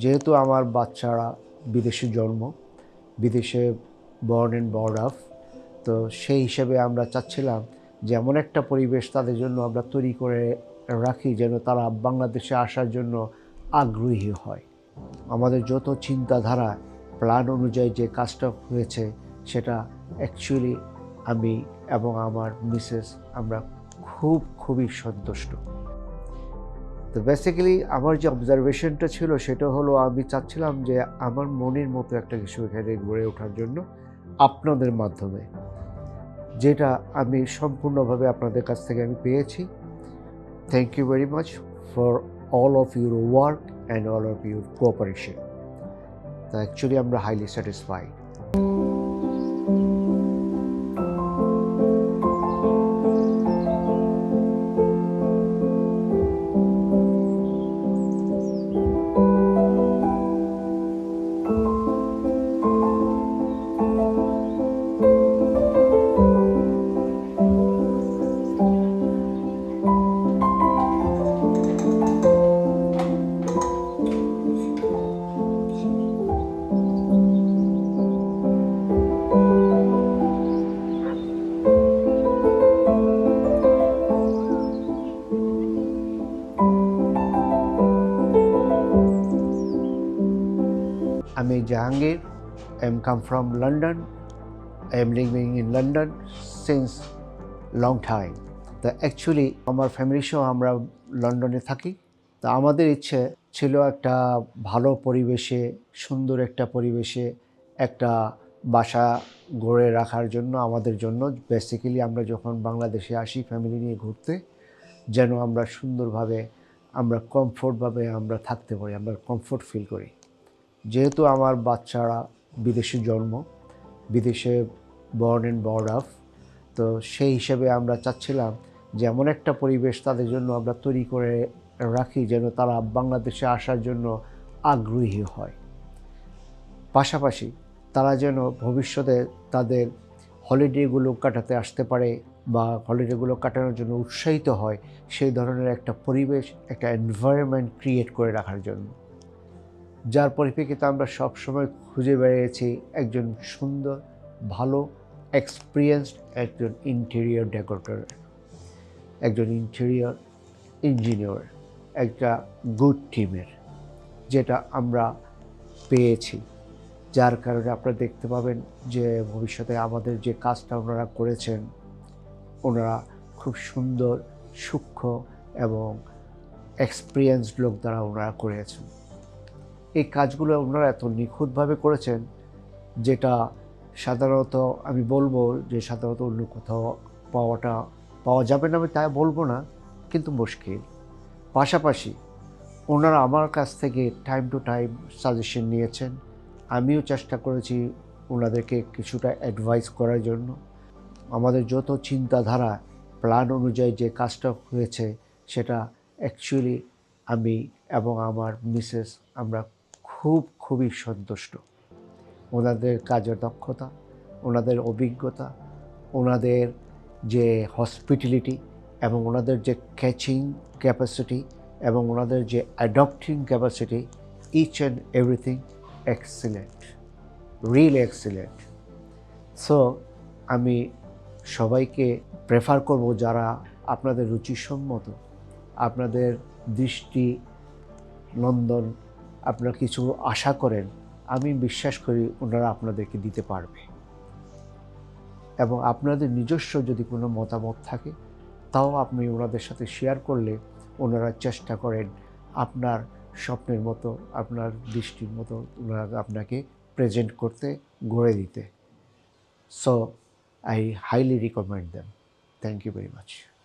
যেহেতু আমার বাচ্চারা বিদেশে জন্ম, বিদেশে বর্ন অ্যান্ড বর্ড আপ তো সেই হিসেবে আমরা চাচ্ছিলাম যে এমন একটা পরিবেশ তাদের জন্য আমরা তৈরি করে রাখি যেন তারা বাংলাদেশে আসার জন্য আগ্রহী হয়। আমাদের যত চিন্তাধারা প্ল্যান অনুযায়ী যে কাজটা হয়েছে, সেটা অ্যাকচুয়ালি আমি এবং আমার মিসেস আমরা খুব, খুবই সন্তুষ্ট। তো বেসিক্যালি আমার যে অবজারভেশনটা ছিল সেটা হলো আমি চাচ্ছিলাম যে আমার মনের মতো একটা কিছু এখানে গড়ে ওঠার জন্য আপনাদের মাধ্যমে, যেটা আমি সম্পূর্ণভাবে আপনাদের কাছ থেকে আমি পেয়েছি। Thank you very much for all of your work and all of your cooperation তো অ্যাকচুয়ালি আমরা হাইলি স্যাটিসফাইড আমি Jahangir I am come from London I am living in London since long time তা actually আমার family সহ আমরা লন্ডনে থাকি। তা আমাদের ইচ্ছে ছিল একটা ভালো পরিবেশে, সুন্দর একটা পরিবেশে, একটা বাসা গড়ে রাখার জন্য, আমাদের জন্য। বেসিক্যালি আমরা যখন বাংলাদেশে আসি ফ্যামিলি নিয়ে ঘুরতে, যেন আমরা সুন্দরভাবে, আমরা কমফোর্টভাবে আমরা থাকতে পারি, আমরা কমফোর্ট ফিল করি। যেহেতু আমার বাচ্চারা বিদেশে জন্ম, বিদেশে বর্ন অ্যান্ড বর্ড আপ তো সেই হিসেবে আমরা চাচ্ছিলাম যে এমন একটা পরিবেশ তাদের জন্য আমরা তৈরি করে রাখি যেন তারা বাংলাদেশে আসার জন্য আগ্রহী হয়। পাশাপাশি তারা যেন ভবিষ্যতে তাদের হলিডেগুলো কাটাতে আসতে পারে বা হলিডেগুলো কাটানোর জন্য উৎসাহিত হয়, সেই ধরনের একটা পরিবেশ, একটা এনভায়রনমেন্ট ক্রিয়েট করে রাখার জন্য। যার পরিপ্রেক্ষিতে আমরা সব সময় খুঁজে বেড়িয়েছি একজন সুন্দর, ভালো এক্সপিরিয়েন্সড একজন ইন্টেরিয়র ডেকোরেটর একজন ইন্টেরিয়র ইঞ্জিনিয়ার একটা গুড টিমের যেটা আমরা পেয়েছি। যার কারণে আপনারা দেখতে পাবেন যে ভবিষ্যতে আমাদের যে কাজটা ওনারা করেছেন, ওনারা খুব সুন্দর, সূক্ষ্ম এবং এক্সপিরিয়েন্সড লোক দ্বারা ওনারা করেছেন। এই কাজগুলো ওনারা এত নিখুঁতভাবে করেছেন, যেটা সাধারণত আমি বলব যে সাধারণত অন্য কোথাও পাওয়াটা, পাওয়া যাবে না আমি তাই বলব না, কিন্তু মুশকিল। পাশাপাশি ওনারা আমার কাছ থেকে টাইম টু টাইম সাজেশন নিয়েছেন। আমিও চেষ্টা করেছি ওনাদেরকে কিছুটা অ্যাডভাইস করার জন্য। আমাদের যত চিন্তাধারা প্ল্যান অনুযায়ী যে কাজটা হয়েছে, সেটা অ্যাকচুয়ালি আমি এবং আমার মিসেস আমরা খুব খুবই সন্তুষ্ট। ওনাদের কাজের দক্ষতা, ওনাদের অভিজ্ঞতা, ওনাদের যে হসপিটালিটি এবং ওনাদের যে ক্যাচিং ক্যাপাসিটি এবং ওনাদের যে adapting capacity each and everything excellent real excellent so আমি সবাইকে প্রেফার করব যারা আপনাদের রুচিসম্মত, আপনাদের দৃষ্টি নন্দন আপনারা কিছু আশা করেন, আমি বিশ্বাস করি ওনারা আপনাদেরকে দিতে পারবে। এবং আপনাদের নিজস্ব যদি কোনো মতামত থাকে, তাও আপনি ওনাদের সাথে শেয়ার করলে ওনারা চেষ্টা করেন আপনার স্বপ্নের মতো, আপনার দৃষ্টির মতো ওনারা আপনাকে প্রেজেন্ট করতে, গড়ে দিতে। So I highly recommend them thank you very much